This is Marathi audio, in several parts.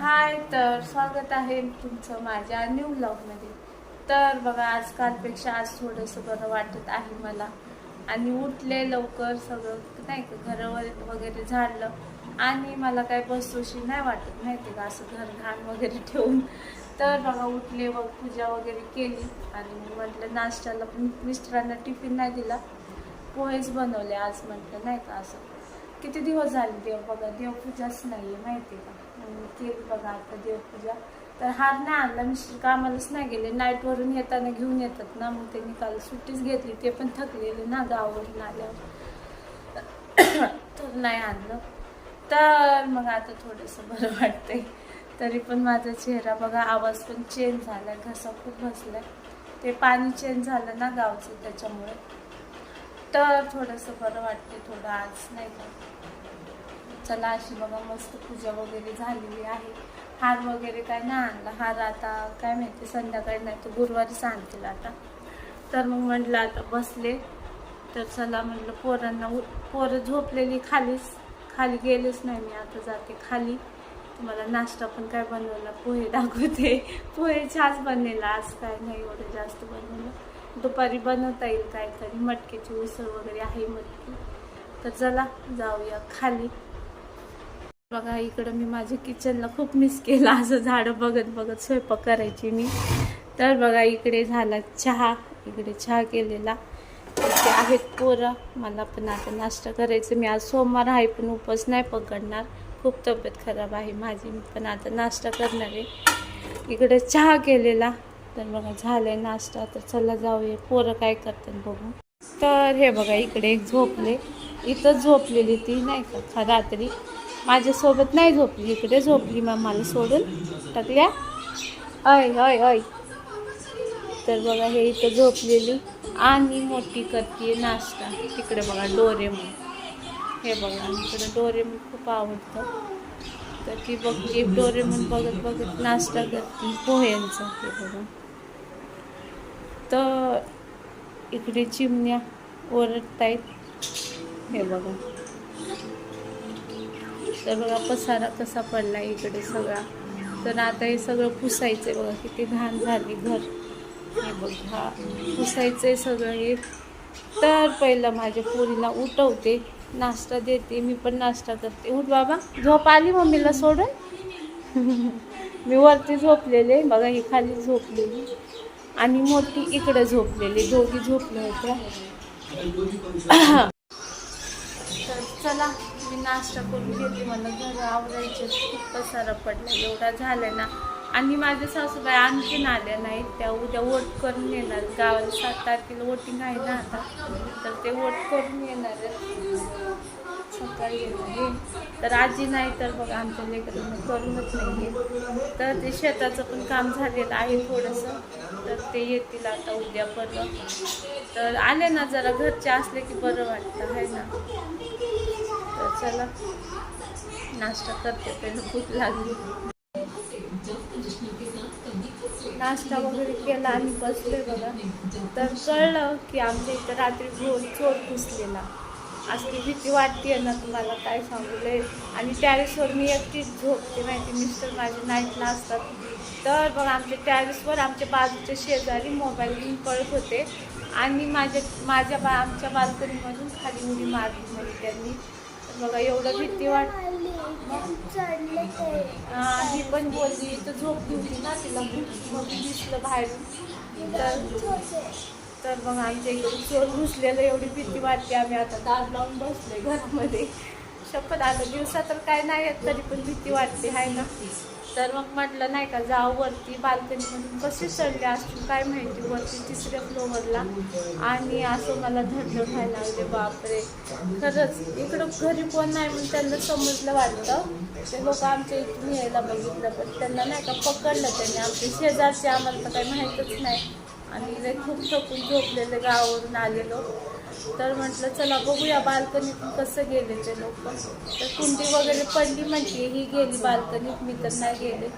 हाय तर स्वागत आहे तुमचं माझ्या न्यू ब्लॉगमध्ये तर बघा आजकालपेक्षा आज थोडंसं बरं वाटत आहे मला. आणि उठले लवकर सगळं नाही का घर वगैरे झाडलं आणि मला काय बसोशी नाही वाटत माहिती का असं घर घाण वगैरे ठेवून. तर बघा उठले व पूजा वगैरे केली. आणि मी म्हटलं नाश्त्याला पण मिस्टरांना टिफिन नाही दिला. पोहेच बनवले आज म्हटलं नाही का असं. किती दिवस झाले देव बघा देवपूजाच नाही आहे माहिती का मग केली बघा आता देवपूजा. तर हार नाही आणला मिस्टर कामालाच नाही गेले. नाईटवरून येताना घेऊन येतात ना मग त्यांनी काल सुट्टीच घेतली. ते पण थकलेले ना गावावरून आल्यावर. तर नाही आणलं. तर मग आता थोडंसं बरं वाटतंय. तरी पण माझा चेहरा बघा आवाज पण चेंज झाला घसा खूप बसला ते पाणी चेंज झालं ना गावचं त्याच्यामुळे. तर थोडंसं बरं वाटते थोडं आज नाही का? चला अशी बघा मस्त पूजा वगैरे झालेली आहे. हार वगैरे काय नाही आणला. हार आता काय माहिती संध्याकाळी नाही तर गुरुवारीच आणतील आता. तर मग म्हटलं आता बसले. तर चला म्हटलं पोरांना उ पोरं झोपलेली खालीच. खाली गेलेच नाही मी आता जाते खाली. तुम्हाला नाश्ता पण काय बनवला? पोहे दाखवते. पोहे छान बनलेला. आज काय नाही एवढं जास्त बनवलं. दुपारी बनवता येईल काहीतरी. मटकीची उसळ वगैरे आहे मटकी. तर चला जाऊया खाली. बघा इकडं मी माझ्या किचनला खूप मिस केला. असं झाडं बघत बघत स्वयंपाक करायची मी. तर बघा इकडे झाला चहा. इकडे चहा केलेला. इथे आहेत पोरं. मला पण आता नाश्ता करायचं मी आज सोमवार आहे पण उपवास नाही पकडणार. खूप तब्येत खराब आहे माझी. मी पण आता नाश्ता करणार आहे. इकडे चहा केलेला. तर बघा झालंय नाश्ता. तर चला जाऊया. पोरं काय करतात बघू. तर हे बघा इकडे एक झोपले. इथं झोपलेली ती नाही का रात्री. माझ्यासोबत नाही झोपली. इकडे झोपली मग मला सोडून. टाकल्या. अय अय अय तर बघा हे इथं झोपलेली. आणि मोठी करते नाश्ता. तिकडे बघा डोरेमन हे बघा इकडे डोरेमन खूप आवडतं तर ती बघते डोरेमन बघत बघत नाश्ता करते. पोह्यांचा हे बघा. तर इकडे चिमण्या ओरडतायत. हे बघा. तर बघा पसारा कसा पडला इकडे सगळा. तर आता हे सगळं पुसायचंय बघा किती घाण झाली घर. हे बघा पुसायचंय सगळं हे. तर पहिलं माझ्या पोरीला उठवते नाश्ता देते मी पण नाश्ता करते. उठ बाबा झोप आली मम्मीला सोडून? मी वरती झोपलेले बघा ही खाली झोपलेली. आणि मोठी इकडे झोपलेली दोघी झोपल्या होत्या. तर चला मी नाश्ता करून घेते मला घर आवरायचे खूप पसारा पडला एवढा झालाय ना. आणि माझ्या सासूबाई आणखीन आल्या नाहीत त्या उद्या वोट करून येणार. गावाला सात तारखेला वोटिंग आहे ना आता तर ते वोट करून येणार आहेत. सकाळी आहे. तर आजी नाही तर बघा आमच्या लेकरांना करूनच नाही तर ते शेताचं पण काम झालेलं आहे थोडंसं. तर ते येतील आता उद्या परत तर आले ना जरा घरचे असले की बरं वाटतं आहे ना? तर चला नाश्ता करते पहिलं खूप लागली. नाश्ता वगैरे केला आणि बसले बघा. तर कळलं की आमच्या इथं रात्री चोर चोर घुसलेला असली भीती वाटते ना तुम्हाला काय सांगू लय. आणि टॅरिसवर मी एकटीच झोपते माहिती मिस्टर माझे नाईटला असतात. तर बघा आमच्या टॅरिसवर आमच्या बाजूचे शेजारी मोबाईल घेऊन पळत होते. आणि माझ्या माझ्या बा आमच्या बाल्कनीमधून खाली उडी मारली म्हणजे त्यांनी. तर बघा एवढं भीती वाट मी ही पण बोलली तर झोपली होती ना तिला मग दिसलं बाहेरून. तर तर मग आमच्या इकडून चोर घुसलेलं एवढी भीती वाटते आम्ही. आता दार लावून बसले घरामध्ये. शपथ आता दिवसा तर काय नाही येत तरी पण भीती वाटते आहे ना? तर मग म्हटलं नाही का जाऊ वरती बाल्कनीमधून कसे चढले असतील काय माहिती वरती तिसऱ्या फ्लोअरला. आणि असं मला धडलं व्हायला लागले बापरे. खरंच इकडं घरी कोण नाही म्हणून त्यांना समजलं वाटतं. ते लोक आमच्या इथून यायला बघितलं पण त्यांना नाही का पकडलं त्यांनी. आमचे शेजारचे आम्हाला तर काही माहीतच नाही. आणि लय खूप थकून झोपलेले गावावरून आलेलो. तर म्हटलं चला बघूया बाल्कनीतून कसं गेले ते लोक. तर कुंडी वगैरे पडली म्हणते ही गेली बाल्कनीत मी तर नाही गेले.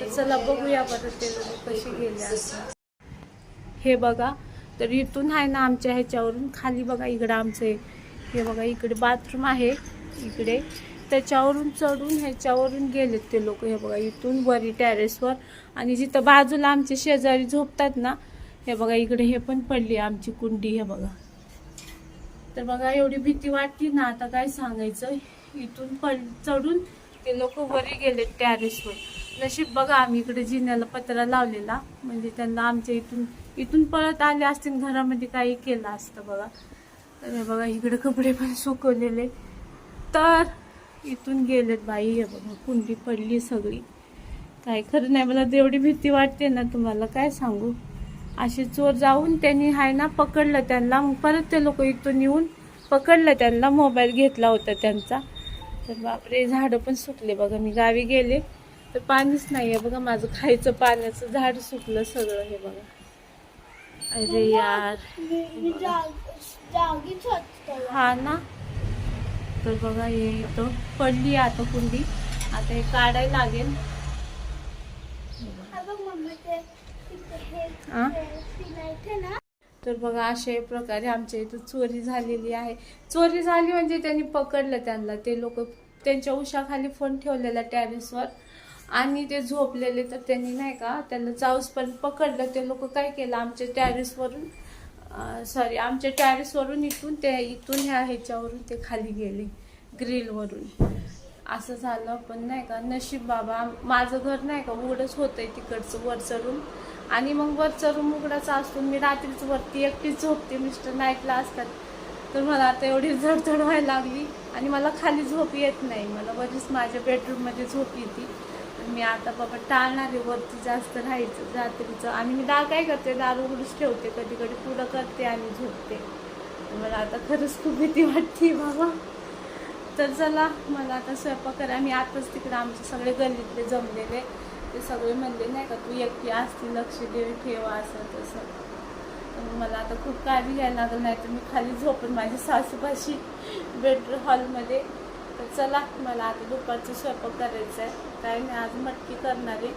तर चला बघूया बरं ते लोक कसे गेले असं. हे बघा तर इथून आहे ना आमच्या ह्याच्यावरून खाली बघा इकडं आमचं हे बघा इकडे बाथरूम आहे इकडे. त्याच्यावरून चढून ह्याच्यावरून गेलेत ते लोक हे बघा इथून वरी टेरेसवर आणि जिथं बाजूला आमचे शेजारी झोपतात ना हे बघा इकडे हे पण पडली आमची कुंडी हे बघा. तर बघा एवढी भीती वाटली ना आता काय सांगायचं? इथून पड चढून ते लोक वरी गेले टॅरेसवर नशीब बघा आम्ही इकडे जिन्याला पत्रा लावलेला. म्हणजे त्यांना आमच्या इथून इथून पळत आले असतील घरामध्ये काही केलं असतं बघा. तर हे बघा इकडे कपडे पण सुकवलेले. तर इथून गेलेत बाई हे बघा कुंडी पडली सगळी. काय खरं नाही मला तेवढी भीती वाटते ना तुम्हाला काय सांगू? असे चोर जाऊन त्यांनी हाय ना पकडलं त्यांना. मग परत ते लोक इथून येऊन पकडलं त्यांना. मोबाईल घेतला होता त्यांचा. तर बापरे झाडं पण सुकले बघा. मी गावी गेले तर पाणीच नाही आहे बघा. माझं खायचं पाण्याचं झाड सुकलं सगळं हे बघा. अरे यार. हा ना. तर बघा हे इथं पडली आता कुंडी. आता हे काढायला लागेल. ना तर बघा अशा प्रकारे आमच्या इथं चोरी झालेली आहे. चोरी झाली म्हणजे त्यांनी पकडलं त्यांना. ते लोक त्यांच्या उशाखाली फोन ठेवलेला टॅरेसवर. आणि ते झोपलेले तर त्यांनी नाही का त्यांना चाऊसपर्यंत पकडलं. ते लोक काय केलं आमच्या टॅरेसवरून सॉरी आमच्या टॅरेसवरून इथून ते इथून ह्या ह्याच्यावरून ते खाली गेले ग्रिलवरून. असं झालं पण नाही का नशीब बाबा माझं घर नाही का उघडच होतंय तिकडचं वरचं रूम. आणि मग वरचा रूम उघडाचा असतो. मी रात्रीच वरती एकटीच झोपते. मिस्टर नाईटला असतात. तर मला आता एवढी झडझड व्हायला लागली आणि मला खाली झोप येत नाही. मला बरीच माझ्या बेडरूममध्ये झोप येते. मी आता बाबा टाळणारे वरती जास्त राहायचं रात्रीचं. आणि मी दार काय करते? दार उघडूच ठेवते. कधी कधी पुढं करते आणि झोपते. मला आता खरंच खूप भीती वाटते बाबा. तर चला मला आता स्वयंपाक करा. मी आताच तिकडे आमचे सगळे गल्लीतले जमलेले. ते सगळे म्हणले नाही का तू एकटी असती लक्ष दे ठेवा असं तसं. तर मग मला आता खूप काळजी घ्यायला लागलं नाही तर मी खाली झोपून. माझी सासूपाशी बेडरूम हॉलमध्ये तर चला मला आता दुपारचं स्वयंपाक करायचं आहे काय मी आज मटकी करणार. आहे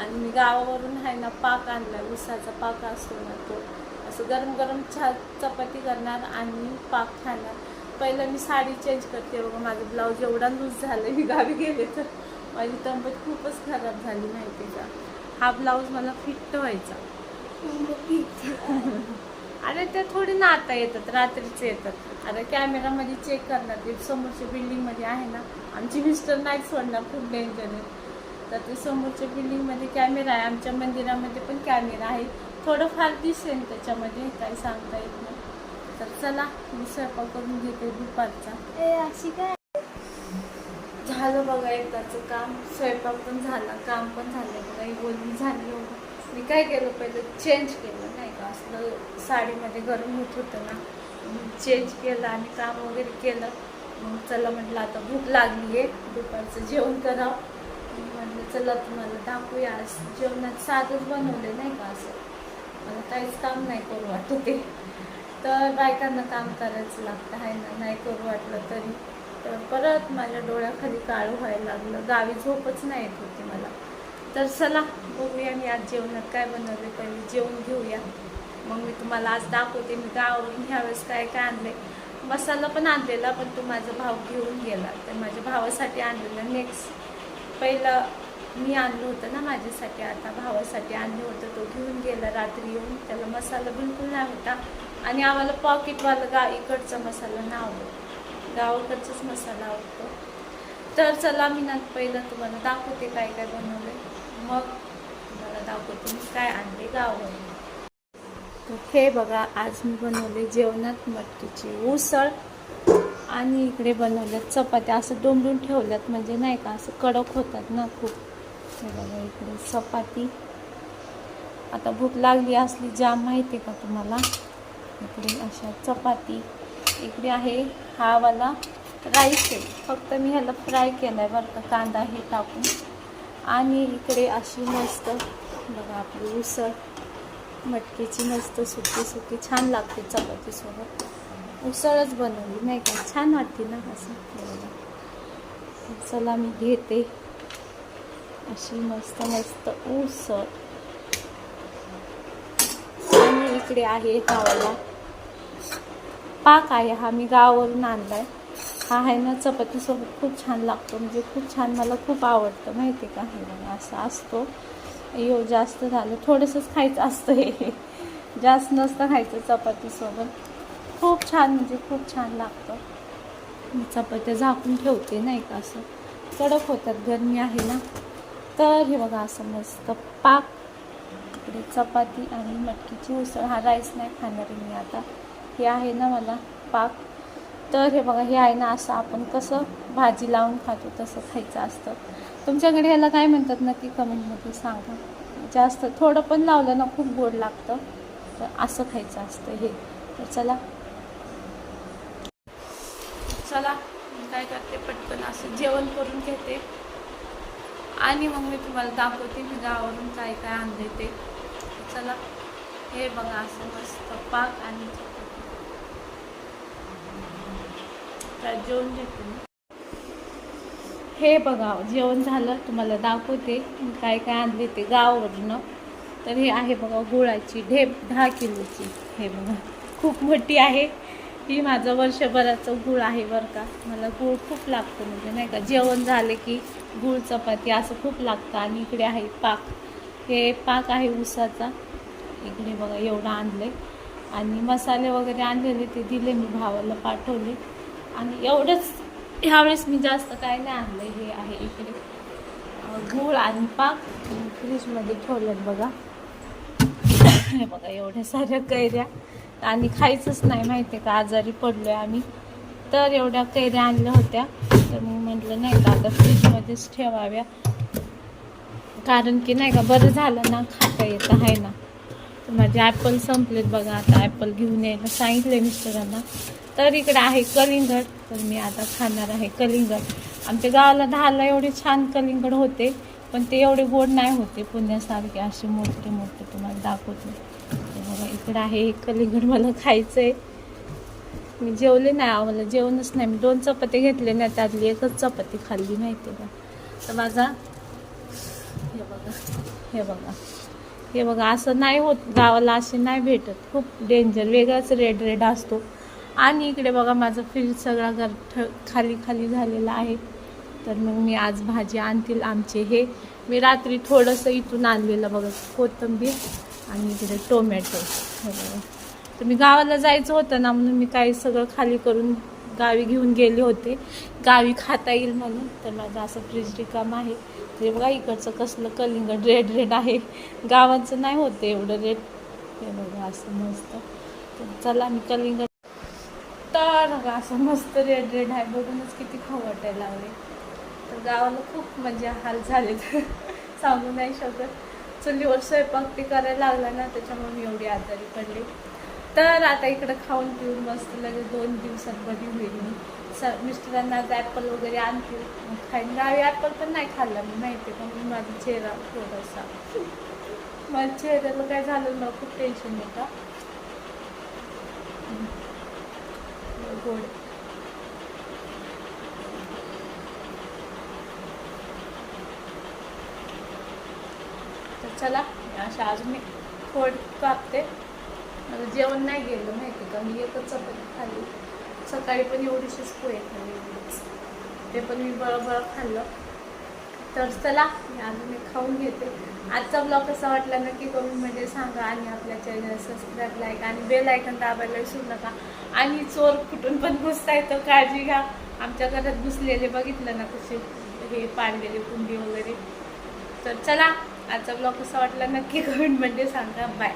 आणि मी गावावरून आहे ना पाक आणला उसाचा पाक असतो ना तो. असं गरम गरम छा चपाती करणार आणि पाक खाणार. पहिलं मी साडी चेंज करते. बघा माझं ब्लाऊज एवढा लूज झालं मी गावी गेले तर. माझी तब्येत खूपच खराब झाली माहिती का? हा ब्लाऊज मला फिट व्हायचा. अरे ते थोडी ना आता येतात रात्रीचे येतात. आता कॅमेरामध्ये चेक करणार. ते समोरच्या बिल्डिंगमध्ये आहे ना आमची मिस्टर नाही सोडणार खूप डेंजर आहे. तर ते समोरच्या बिल्डिंगमध्ये कॅमेरा आहे. आमच्या मंदिरामध्ये पण कॅमेरा आहे. थोडंफार दिसेल त्याच्यामध्ये काही सांगता येत नाही. तर चला मी स्वयंपाक करून घेते दुपारचा. ए अशी काय? झालं बघा एकदाचं काम. स्वयंपाक पण झाला काम पण झालं. बघा ही बोलणी झाली हो. मी काय केलं पहिलं? चेंज केलं नाही का? असलं साडीमध्ये गरम होत होतं ना चेंज केलं आणि काम वगैरे केलं. मग चला म्हटलं आता भूक लागली आहे दुपारचं जेवण करावं म्हटलं चला तुम्हाला दाखवूया. आज जेवणात साधंच बनवले नाही का असं? मला काहीच काम नाही करू वाटत ते. तर बायकांना काम करायचं लागतं आहे ना? नाही करू वाटलं तरी. तर परत माझ्या डोळ्याखाली काळं व्हायला लागलं. गावी झोपच नाही येत होती मला. तर चला बघूया मी आज जेवणात काय बनवले पहिले जेवण घेऊया. मग मी तुम्हाला आज दाखवते मी गावावरून ह्यावेळेस काय काय आणले मसाला पण आणलेला पण तो माझा भाव घेऊन गेला. तर माझ्या भावासाठी आणलेलं नेक्स्ट पहिलं मी आणलं होतं ना माझ्यासाठी आता भावासाठी आणलं होतं. तो घेऊन गेला रात्री येऊन. त्याला मसाला बिलकुल नाही होता. आणि आम्हाला पॉकेटवाला गा इकडचा मसाला नाही आवडत गावाकडचाच मसाला आवडतो तर चला मी ना पहिलं तुम्हाला दाखवते काय काय बनवले मग तुम्हाला दाखवते मी काय आणले गावावरून. तर हे बघा आज मी बनवले जेवणात मटकीची उसळ आणि इकडे बनवल्यात चपात्या असं डोंबून ठेवल्यात म्हणजे नाही का असं कडक होतात ना खूप. हे बघा इकडे चपाती. आता भूक लागली असली जाम माहिती का तुम्हाला? इकडे अशा चपाती. इकडे आहे हा वाला राईस आहे. फक्त मी ह्याला फ्राय केला आहे बरं का कांदा हे टाकून. आणि इकडे अशी मस्त बघा आपली उसळ. मटकीची मस्त सुकी सुकी छान लागते चपातीसोबत. उसळच बनवली नाही का? छान वाटते ना असं चला मी घेते. अशी मस्त मस्त उसळ. आणि इकडे आहे गावाला पाक आहे हा मी गावावरून आणला आहे हा आहे ना चपातीसोबत खूप छान लागतो. म्हणजे खूप छान मला खूप आवडतं. माहिती आहे का? हे बघा असं असतो. यो जास्त झालं. थोडंसंच खायचं असतं हे. जास्त नसतं खायचं चपातीसोबत. खूप छान म्हणजे खूप छान लागतं. मी चपात्या झाकून ठेवते नाही का असं. कडक होतात गरमी आहे ना. तर हे बघा असं मस्त पाक. इकडे चपाती आणि मटकीची उसळ. हा राईस नाही खाणार मी आता. हे आहे ना मला पाक. तर हे बघा हे आहे ना असं आपण कसं भाजी लावून खातो तसं खायचं असतं. तुमच्याकडे ह्याला काय म्हणतात नक्की कमेंटमध्ये सांगा. जास्त थोडं पण लावलं ना खूप गोड लागतं तर असं खायचं असतं हे. तर चला. चला मी काय करते पटकन असं जेवण करून घेते. आणि मग मी तुम्हाला दाखवते मी गावावरून काय काय आणले ते. चला हे बघा असं मस्त पाक आणि जेवण घेते हे बघा जेवण झालं तुम्हाला दाखवते मी काय काय आणले ते गावावरनं. तर हे आहे बघा गुळाची ढेप दहा किलोची. हे बघा खूप मोठी आहे. ही माझं वर्षभराचं गुळ आहे बरं का. मला गुळ खूप लागतं म्हणजे नाही का जेवण झाले की गुळ चपाती असं खूप लागतं. आणि इकडे आहे पाक. हे पाक आहे ऊसाचा इकडे बघा एवढं आणलं आणि मसाले वगैरे आणलेले ते दिले मी भावाला पाठवले. आणि एवढंच ह्यावेळेस मी जास्त काय नाही आणलं हे आहे इकडे. गूळ आणि पाक. फ्रीजमध्ये ठेवलेत बघा. हे बघा एवढ्या साऱ्या कैऱ्या. आणि खायचंच नाही माहिती आहे का? आजारी पडलो आहे आम्ही. तर एवढ्या कैऱ्या आणल्या होत्या. तर मी म्हटलं नाही का आता फ्रीजमध्येच ठेवाव्या. कारण की नाही का बरं झालं ना खाता येतं आहे ना. तर माझे ॲपल संपलेत बघा आता ॲपल घेऊन यायला सांगितले मिस्टरांना. तर इकडे आहे कलिंगड तर मी आता खाणार आहे कलिंगड. आमच्या गावाला दहाला एवढे छान कलिंगड होते पण ते एवढे गोड नाही होते पुण्यासारखे असे मोठे मोठे तुम्हाला दाखवते. बघा इकडे आहे हे कलिंगड मला खायचं आहे मी जेवले नाही आम्हाला जेवणच नाही. मी दोन चपाती घेतले नाही त्यातली एकच चपाती खाल्ली माहिती आहे का तर माझा हे बघा हे बघा. हे बघा असं नाही होत गावाला असे नाही भेटत. खूप डेंजर वेगळाच रेड रेड असतो. आणि इकडे बघा माझं फ्रीज सगळा घर खाली खाली झालेला आहे. तर मग मी आज भाजी आणतील आमचे हे. मी रात्री थोडंसं इथून आणलेलं बघा कोथिंबीर आणि इकडे टोमॅटो. हे बघा. तर मी गावाला जायचं होतं ना म्हणून मी काही सगळं खाली करून गावी घेऊन गेले होते. गावी खाता येईल म्हणून तर माझं असं फ्रीज रिकाम आहे. ते बघा इकडचं कसलं कलिंगड रेड रेड आहे. गावाचं नाही होतं एवढं रेड हे बघा असं मस्त. तर चला मी कलिंगड तर बघा असं मस्त रेड रेड आहे. बघूनच किती खाऊ वाटायला लागले तर गावाला खूप म्हणजे हाल झाले सांगू नाही शकत. चुलीवर स्वयंपाक ते करायला लागला ना त्याच्यामुळे मी एवढी आजारी पडली. तर आता इकडं खाऊन पिऊन मस्त लगेच दोन दिवसात बरी होईल मी. स मिस्टरांना आज ॲपल वगैरे आणतील खाईन. गावी ॲपल पण नाही खाल्ला मी माहिती पण माझा चेहरा थोडासा. माझ्या चेहऱ्याला काय झालं मला खूप टेन्शन होता. गोड. तर चला अशा अजून मी थोड कापते. मला जेवण नाही गेलं माहिती का? मी एकच चपाती खाल्ली. सकाळी पण एवढीशीच पोहे खाल्ली ते पण मी बळबळ खाल्लं. तर चला मी अजून मी खाऊन घेते. आजचा ब्लॉग कसा वाटला नक्की कमेंटमध्ये सांगा आणि आपल्या चॅनल सबस्क्राईब लाईक आणि बेल आयकन दाबायला विसरू नका. आणि चोर कुठून पण घुसता येतं काळजी घ्या. आमच्या घरात घुसलेले बघितलं ना कसे हे पाडलेले कुंडी वगैरे. तर चला आजचा ब्लॉग कसा वाटला नक्की कमेंटमध्ये सांगा. बाय